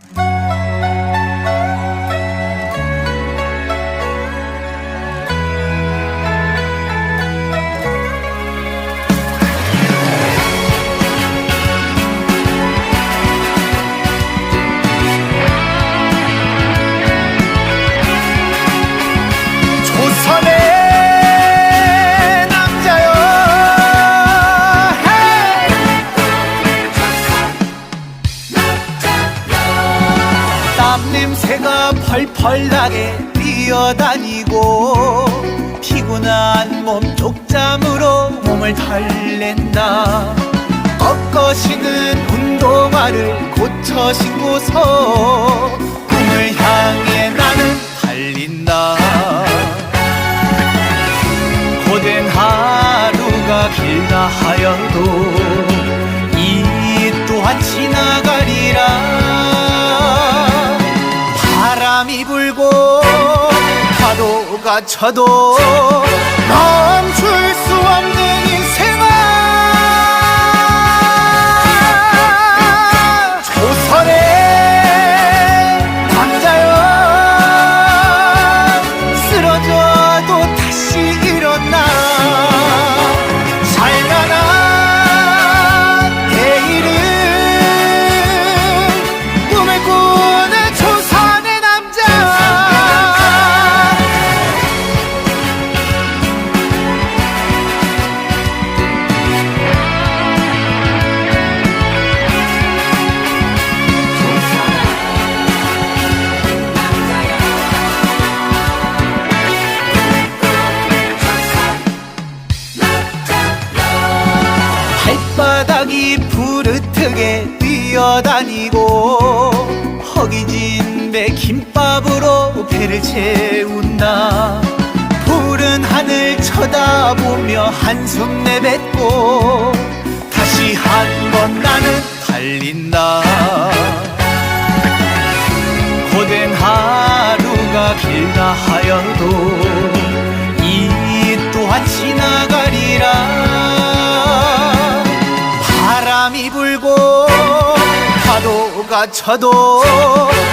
Bye. 냄새가 펄펄 나게 뛰어다니고 피곤한 몸 쪽잠으로 몸을 달랜다. 꺾어시는 운동화를 고쳐 신고서 꿈을 향해 나는 달린다. 고된 하루가 길다 하여도 이 또한 지나가리라 쳐도 멈출 수 없는 부르트게 뛰어다니고 허기진 배 김밥으로 배를 채운다. 푸른 하늘 쳐다보며 한숨 내뱉고 다시 한 번 나는 달린다 멈출